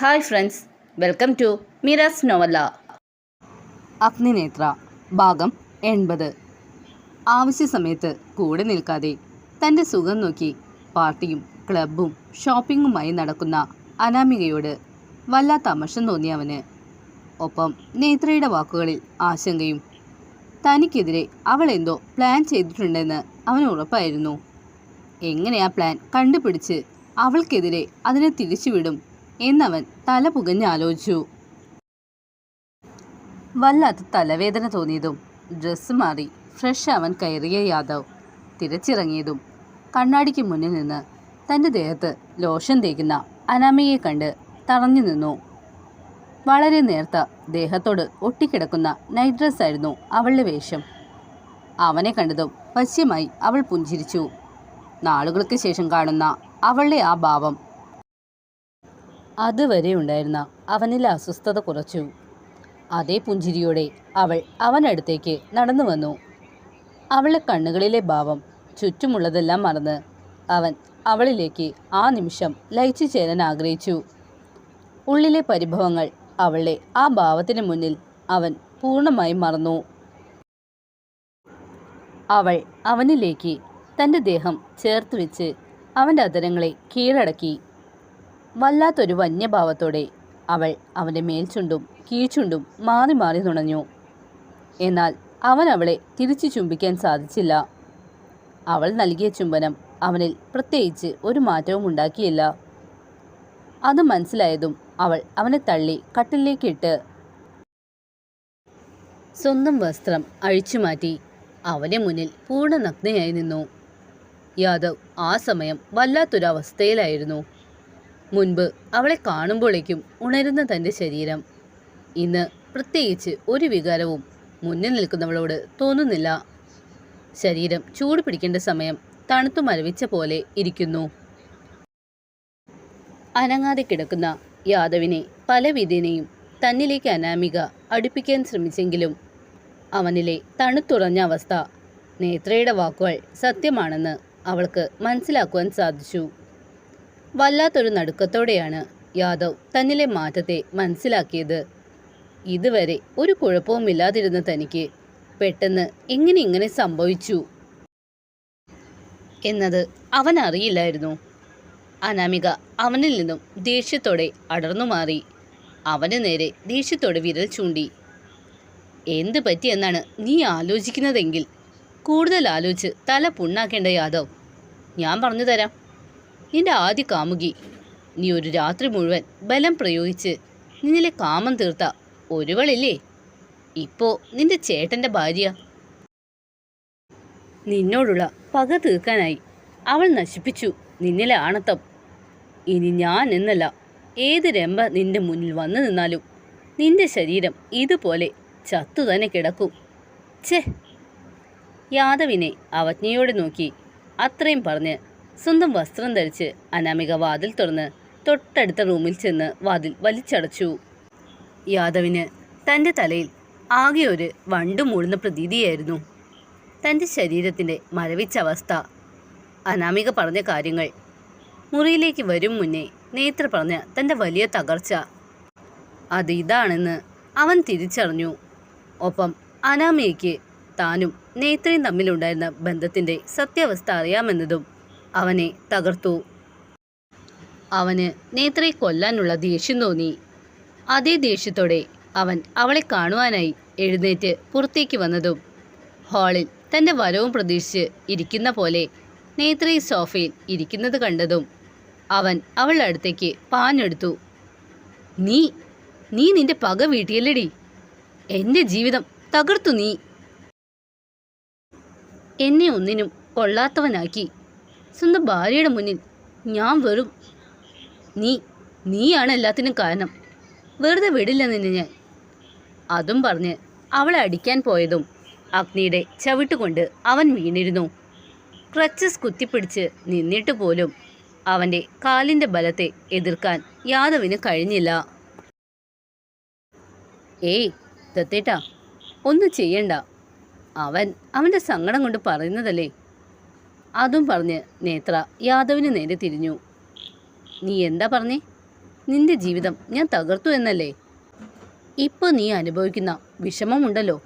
Hi friends welcome to Miras novella. Agninetra ഭാഗം എൺപത്. ആവശ്യ സമയത്ത് കൂടെ നിൽക്കാതെ തന്റെ സുഖം നോക്കി പാർട്ടിയും ക്ലബും ഷോപ്പിങ്ങുമായി നടക്കുന്ന അനാമികയോട് വല്ലാത്ത അമർഷം തോന്നി അവന്. ഒപ്പം നേത്രയുടെ വാക്കുകളിൽ ആശങ്കയും തനിക്കെതിരെ അവൾ എന്തോ പ്ലാൻ ചെയ്തിട്ടുണ്ടെന്ന് അവന് ഉറപ്പായിരുന്നു. എങ്ങനെ ആ പ്ലാൻ കണ്ടുപിടിച്ച് അവൾക്കെതിരെ അതിനെ തിരിച്ചുവിടും എന്നവൻ തല പുകഞ്ഞാലോചിച്ചു വല്ലാത്ത തലവേദന തോന്നിയതും ഡ്രസ്സ് മാറി ഫ്രഷ് അവൻ കയറിയ യാദവ് തിരച്ചിറങ്ങിയതും കണ്ണാടിക്ക് മുന്നിൽ നിന്ന് തന്റെ ദേഹത്ത് ലോഷൻ തേക്കുന്ന അനാമയെ കണ്ട് തറഞ്ഞു നിന്നു. വളരെ നേർത്ത ദേഹത്തോട് ഒട്ടിക്കിടക്കുന്ന നൈറ്റ് ഡ്രസ്സായിരുന്നു അവളുടെ വേഷം. അവനെ കണ്ടതും പശ്യമായി അവൾ പുഞ്ചിരിച്ചു. നാളുകൾക്ക് ശേഷം കാണുന്ന അവളുടെ ആ ഭാവം അതുവരെ ഉണ്ടായിരുന്ന അവനിലെ അസ്വസ്ഥത കുറച്ചു. അതേ പുഞ്ചിരിയോടെ അവൾ അവനടുത്തേക്ക് നടന്നു വന്നു. അവളുടെ കണ്ണുകളിലെ ഭാവം ചുറ്റുമുള്ളതെല്ലാം മറന്ന് അവൻ അവളിലേക്ക് ആ നിമിഷം ലയിച്ചു ചേരാൻ ആഗ്രഹിച്ചു. ഉള്ളിലെ പരിഭവങ്ങൾ അവളെ ആ ഭാവത്തിന് മുന്നിൽ അവൻ പൂർണമായും മറന്നു. അവൾ അവനിലേക്ക് തന്റെ ദേഹം ചേർത്ത് വെച്ച് അവന്റെ അതരങ്ങളെ കീഴടക്കി. വല്ലാത്തൊരു വന്യഭാവത്തോടെ അവൾ അവന്റെ മേൽചുണ്ടും കീഴ്ചുണ്ടും മാറി മാറി നുണഞ്ഞു. എന്നാൽ അവൻ അവളെ തിരിച്ചു ചുംബിക്കാൻ സാധിച്ചില്ല. അവൾ നൽകിയ ചുംബനം അവനിൽ പ്രത്യേകിച്ച് ഒരു മാറ്റവും ഉണ്ടാക്കിയില്ല. അത് മനസ്സിലായതും അവൾ അവനെ തള്ളി കട്ടിലേക്കിട്ട് സ്വന്തം വസ്ത്രം അഴിച്ചുമാറ്റി അവനെ മുന്നിൽ പൂർണ നഗ്നയായി നിന്നു. യാദവ് ആ സമയം വല്ലാത്തൊരു അവസ്ഥയിലായിരുന്നു മുൻപ് അവളെ കാണുമ്പോഴേക്കും ഉണരുന്ന തന്റെ ശരീരം. ഇന്ന് പ്രത്യേകിച്ച് ഒരു വികാരവും മുന്നിൽ നിൽക്കുന്നവളോട് തോന്നുന്നില്ല. ശരീരം ചൂട് പിടിക്കേണ്ട സമയം തണുത്തു മരവിച്ച പോലെ ഇരിക്കുന്നു. അനങ്ങാതെ കിടക്കുന്ന യാദവിനെ പല വിധേനയും തന്നിലേക്ക് അനാമിക അടുപ്പിക്കാൻ ശ്രമിച്ചെങ്കിലും അവനിലെ തണുത്തുറഞ്ഞ അവസ്ഥ നേത്രയുടെ വാക്കുകൾ സത്യമാണെന്ന് അവൾക്ക് മനസ്സിലാക്കുവാൻ സാധിച്ചു. വല്ലാത്തൊരു നടുക്കത്തോടെയാണ് യാദവ് തന്നിലെ മാറ്റത്തെ മനസ്സിലാക്കിയത്. ഇതുവരെ ഒരു കുഴപ്പവുമില്ലാതിരുന്ന തനിക്ക് പെട്ടെന്ന് എങ്ങനെ ഇങ്ങനെ സംഭവിച്ചു എന്നത് അവൻ അറിയില്ലായിരുന്നു. അനാമിക അവനിൽ നിന്നും ദേഷ്യത്തോടെ അടർന്നു മാറി. അവന് നേരെ ദേഷ്യത്തോടെ വിരൽ ചൂണ്ടി. എന്ത് പറ്റിയെന്നാണ് നീ ആലോചിക്കുന്നതെങ്കിൽ? കൂടുതൽ ആലോചിച്ച് തല പുണ്ണാക്കേണ്ട യാദവ് ഞാൻ പറഞ്ഞു തരാം. നിന്റെ ആദ്യ കാമുകി. നീ ഒരു രാത്രി മുഴുവൻ ബലം പ്രയോഗിച്ച് നിന്നിലെ കാമം തീർത്ത ഒരുവളില്ലേ ഇപ്പോ നിന്റെ ചേട്ടന്റെ ഭാര്യ. നിന്നോടുള്ള പക തീർക്കാനായി അവൾ നശിപ്പിച്ചു നിന്നിലെ ആണത്തം. ഇനി ഞാൻ എന്നല്ല ഏത് രംഭ നിന്റെ മുന്നിൽ വന്നു നിന്നാലും നിന്റെ ശരീരം ഇതുപോലെ ചത്തു തന്നെ കിടക്കും. ഛേ. യാദവിനെ അവജ്ഞയോടെ നോക്കി അത്രയും പറഞ്ഞ് സ്വന്തം വസ്ത്രം ധരിച്ച് അനാമിക വാതിൽ തുറന്ന് തൊട്ടടുത്ത റൂമിൽ ചെന്ന് വാതിൽ വലിച്ചടച്ചു. യാദവിന് തന്റെ തലയിൽ ആകെ ഒരു വണ്ടു മൂടുന്ന പ്രതീതിയായിരുന്നു. തന്റെ ശരീരത്തിന്റെ മരവിച്ച അവസ്ഥ. അനാമിക പറഞ്ഞ കാര്യങ്ങൾ മുറിയിലേക്ക് വരും മുന്നേ നേത്ര പറഞ്ഞ തന്റെ വലിയ തകർച്ച. അത് ഇതാണെന്ന് അവൻ തിരിച്ചറിഞ്ഞു. ഒപ്പം അനാമിയയ്ക്ക് താനും നേത്രയും തമ്മിലുണ്ടായിരുന്ന ബന്ധത്തിന്റെ സത്യാവസ്ഥ അറിയാമെന്നതും അവനെ തകർത്തു. അവന് നേത്രയെ കൊല്ലാനുള്ള ദേഷ്യം തോന്നി. അതേ ദേഷ്യത്തോടെ അവൻ അവളെ കാണുവാനായി എഴുന്നേറ്റ് പുറത്തേക്ക് വന്നതും ഹാളിൽ തന്റെ വരവും പ്രതീക്ഷിച്ച് ഇരിക്കുന്ന പോലെ നേത്രയെ സോഫയിൽ ഇരിക്കുന്നത് കണ്ടതും അവൻ അവളുടെ അടുത്തേക്ക് പാഞ്ഞെടുത്തു. നീ നീ നിന്റെ പക വീട്ടിയല്ലടി? എന്റെ ജീവിതം തകർത്തു നീ. എന്നെ ഒന്നിനും കൊള്ളാത്തവനാക്കി സ്വന്തം ഭാര്യയുടെ മുന്നിൽ ഞാൻ വെറും നീ നീയാണ് എല്ലാത്തിനും കാരണം. വെറുതെ വിടില്ല നിന്നെ ഞാൻ. അതും പറഞ്ഞ് അവളെ അടിക്കാൻ പോയതും അഗ്നിയുടെ ചവിട്ടുകൊണ്ട് അവൻ വീണിരുന്നു. ക്രച്ചസ് കുത്തിപ്പിടിച്ച് നിന്നിട്ട് പോലും അവന്റെ കാലിന്റെ ബലത്തെ എതിർക്കാൻ യാദവിന് കഴിഞ്ഞില്ല. ഏയ് ദത്തേട്ടാ ഒന്നും ചെയ്യണ്ട. അവൻ അവന്റെ സങ്കടം കൊണ്ട് പറയുന്നതല്ലേ? അതും പറഞ്ഞ് നേത്ര യാദവിന് നേരെ തിരിഞ്ഞു. നീ എന്താ പറഞ്ഞേ? നിന്റെ ജീവിതം ഞാൻ തകർത്തു എന്നല്ലേ? ഇപ്പോൾ നീ അനുഭവിക്കുന്ന വിഷമമുണ്ടല്ലോ.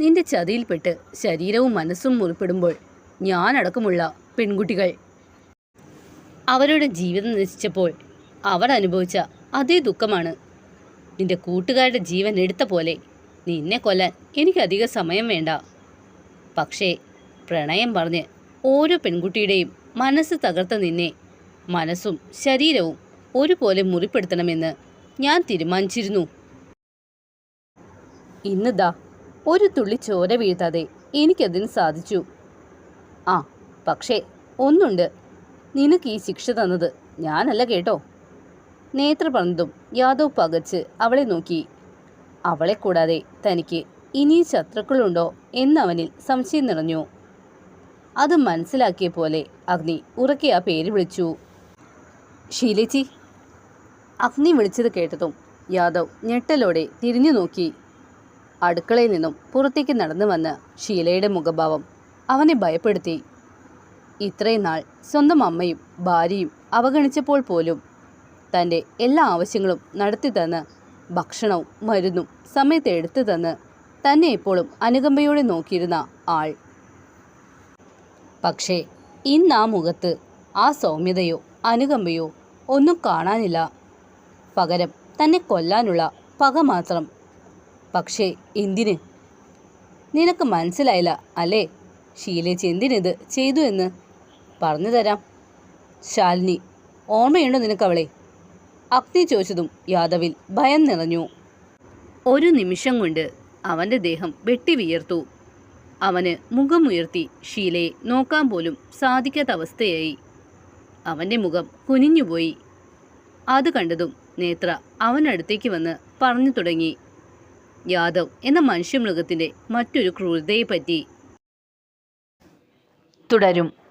നിന്റെ ചതിയിൽപ്പെട്ട് ശരീരവും മനസ്സും മുറിപ്പെടുമ്പോൾ ഞാനടക്കമുള്ള പെൺകുട്ടികൾ. അവരുടെ ജീവിതം നശിച്ചപ്പോൾ അവർ അനുഭവിച്ച അതേ ദുഃഖമാണ്. നിന്റെ കൂട്ടുകാരുടെ ജീവൻ എടുത്ത പോലെ നിന്നെ കൊല്ലാൻ എനിക്കധിക സമയം വേണ്ട. പക്ഷേ പ്രണയം പറഞ്ഞ് ഓരോ പെൺകുട്ടിയുടെയും മനസ്സ് തകർത്ത നിന്നെ. മനസ്സും ശരീരവും ഒരുപോലെ മുറിപ്പെടുത്തണമെന്ന് ഞാൻ തീരുമാനിച്ചിരുന്നു. ഇന്നിതാ ഒരു തുള്ളി ചോര വീഴ്ത്താതെ എനിക്കതിന് സാധിച്ചു. ആ പക്ഷേ ഒന്നുണ്ട്. നിനക്ക് ഈ ശിക്ഷ തന്നത് ഞാനല്ല കേട്ടോ. നേത്ര പറഞ്ഞതും യാദവ് പകച്ച് അവളെ നോക്കി. അവളെ കൂടാതെ തനിക്ക് ഇനിയും ശത്രുക്കളുണ്ടോ എന്നവനിൽ സംശയം നിറഞ്ഞു. അത് മനസ്സിലാക്കിയ പോലെ അഗ്നി ഉറക്കെ ആ പേര് വിളിച്ചു. ശീലേച്ചി അഗ്നി വിളിച്ചത് കേട്ടതും യാദവ് ഞെട്ടലോടെ തിരിഞ്ഞു നോക്കി. അടുക്കളയിൽ നിന്നും പുറത്തേക്ക് നടന്നു വന്ന ഷീലയുടെ മുഖഭാവം അവനെ ഭയപ്പെടുത്തി. ഇത്രയും നാൾ സ്വന്തം അമ്മയും ഭാര്യയും അവഗണിച്ചപ്പോൾ പോലും തന്റെ എല്ലാ ആവശ്യങ്ങളും നടത്തി തന്ന് ഭക്ഷണവും മരുന്നും സമയത്ത് എടുത്തു തന്ന് തന്നെ എപ്പോഴും അനുകമ്പയോടെ നോക്കിയിരുന്ന ആൾ പക്ഷേ ഇന്ന് ആ മുഖത്ത് ആ സൗമ്യതയോ അനുകമ്പയോ ഒന്നും കാണാനില്ല. പകരം തന്നെ കൊല്ലാനുള്ള പക മാത്രം. പക്ഷേ എന്തിന്? നിനക്ക് മനസ്സിലായില്ല അല്ലേ? ഷീലേച്ചി എന്തിനിത് ചെയ്തു എന്ന് പറഞ്ഞു തരാം. ശാലിനി ഓർമ്മയുണ്ടോ നിനക്കവളെ? അഗ്നി ചോദിച്ചതും യാദവിൽ ഭയം നിറഞ്ഞു. ഒരു നിമിഷം കൊണ്ട് അവന്റെ ദേഹം വെട്ടി വിയർത്തു. അവന് മുഖമുയർത്തി ഷീലയെ നോക്കാൻ പോലും സാധിക്കാത്ത അവസ്ഥയായി അവന്റെ മുഖം കുനിഞ്ഞുപോയി. അത് കണ്ടതും നേത്ര അവനടുത്തേക്ക് വന്ന് പറഞ്ഞു തുടങ്ങി. യാദവ് എന്ന മനുഷ്യമൃഗത്തിന്റെ മറ്റൊരു ക്രൂരതയെപ്പറ്റി? തുടരും.